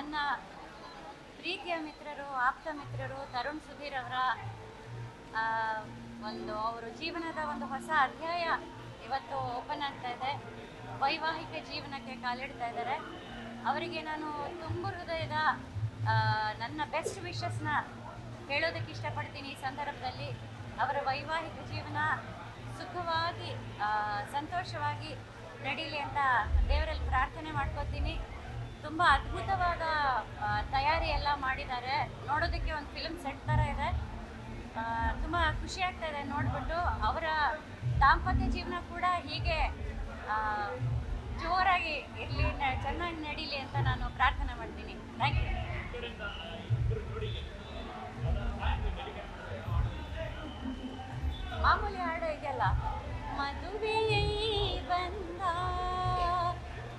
ನನ್ನ ಪ್ರೀತಿಯ ಮಿತ್ರರು, ಆಪ್ತ ಮಿತ್ರರು ತರುಣ್ ಸುಧೀರ್ ಅವರ ಒಂದು ಅವರು ಜೀವನದ ಒಂದು ಹೊಸ ಅಧ್ಯಾಯ ಇವತ್ತು ಓಪನ್ ಆಗ್ತಾ ಇದೆ. ವೈವಾಹಿಕ ಜೀವನಕ್ಕೆ ಕಾಲಿಡ್ತಾ ಇದ್ದಾರೆ. ಅವರಿಗೆ ನಾನು ತುಂಬ ಹೃದಯದ ನನ್ನ ಬೆಸ್ಟ್ ವಿಶಸ್ನ ಹೇಳೋದಕ್ಕೆ ಇಷ್ಟಪಡ್ತೀನಿ ಈ ಸಂದರ್ಭದಲ್ಲಿ. ಅವರ ವೈವಾಹಿಕ ಜೀವನ ಸುಖವಾಗಿ ಸಂತೋಷವಾಗಿ ನಡೀಲಿ ಅಂತ ದೇವರಲ್ಲಿ ಪ್ರಾರ್ಥನೆ ಮಾಡ್ಕೋತೀನಿ. ತುಂಬ ಅದ್ಭುತವಾದ ತಯಾರಿ ಎಲ್ಲ ಮಾಡಿದ್ದಾರೆ. ನೋಡೋದಕ್ಕೆ ಒಂದು ಫಿಲ್ಮ್ ಸೆಟ್ ಥರ ಇದೆ. ತುಂಬಾ ತುಂಬ ಖುಷಿ ಆಗ್ತಾ ಇದೆ ನೋಡ್ಬಿಟ್ಟು. ಅವರ ದಾಂಪತ್ಯ ಜೀವನ ಕೂಡ ಹೀಗೆ ಜೋರಾಗಿ ಇರಲಿ ಚೆನ್ನಾಗಿ ನಡೀಲಿ ಅಂತ ನಾನು ಪ್ರಾರ್ಥನೆ ಮಾಡ್ತೀನಿ. ಥ್ಯಾಂಕ್ ಯು ಮಾಮೂಲಿ ಹಾಡು ಇದೆಯಲ್ಲ? ಮದುವೆಯೇ ಬಂದ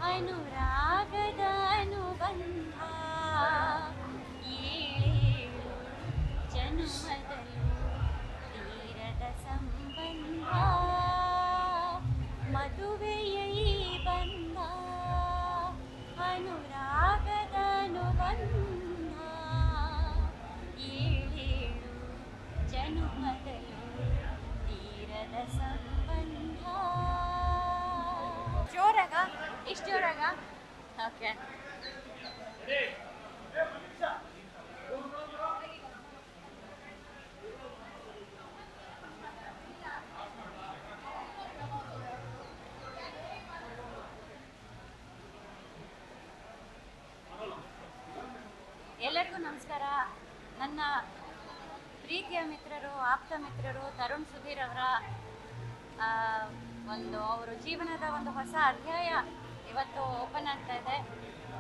ಅನುರಾಗದ ಎಲ್ಲರಿಗೂ ನಮಸ್ಕಾರ. ನನ್ನ ಪ್ರೀತಿಯ ಮಿತ್ರರು, ಆಪ್ತ ಮಿತ್ರರು ತರುಣ್ ಸುಧೀರ್ ಅವರ ಒಂದು, ಅವರು ಜೀವನದ ಒಂದು ಹೊಸ ಅಧ್ಯಾಯ ಇವತ್ತು ಓಪನ್ ಆಗ್ತಾ ಇದೆ.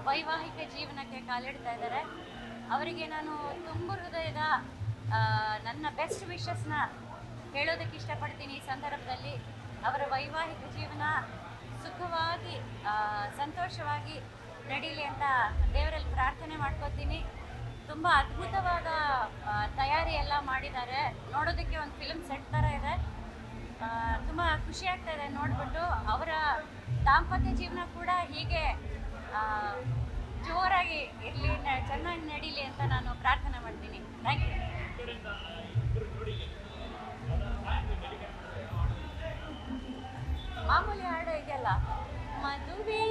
ವೈವಾಹಿಕ ಜೀವನಕ್ಕೆ ಕಾಲಿಡ್ತಾ ಇದ್ದಾರೆ. ಅವರಿಗೆ ನಾನು ತುಂಬ ಹೃದಯದ ನನ್ನ ಬೆಸ್ಟ್ ವಿಶಸ್ನ ಹೇಳೋದಕ್ಕೆ ಇಷ್ಟಪಡ್ತೀನಿ. ಈ ಸಂದರ್ಭದಲ್ಲಿ ಅವರ ವೈವಾಹಿಕ ಜೀವನ ಸುಖವಾಗಿ ಸಂತೋಷವಾಗಿ ನಡೀಲಿ ಅಂತ ದೇವರಲ್ಲಿ ಪ್ರಾರ್ಥನೆ ಮಾಡ್ಕೋತೀನಿ. ತುಂಬ ಅದ್ಭುತವಾದ ತಯಾರಿ ಎಲ್ಲ ಮಾಡಿದ್ದಾರೆ. ನೋಡೋದಕ್ಕೆ ಒಂದು ಫಿಲ್ಮ್ ಸೆಟ್ ಥರ ಇದೆ. ತುಂಬ ಖುಷಿ ಆಗ್ತಾ ಇದೆ ನೋಡ್ಬಿಟ್ಟು ಅವರ ದಾಂಪತ್ಯ ಜೀವನ ಕೂಡ ಹೀಗೆ ಜೋರಾಗಿ ಇರಲಿ ಚೆನ್ನಾಗಿ ನಡೀಲಿ ಅಂತ ನಾನು ಪ್ರಾರ್ಥನೆ ಮಾಡ್ತೀನಿ. ಥ್ಯಾಂಕ್ ಯು ಮಾಮೂಲಿ ಹಾಡು ಇದೆಯಲ್ಲ? ಮದುವೆಯೇ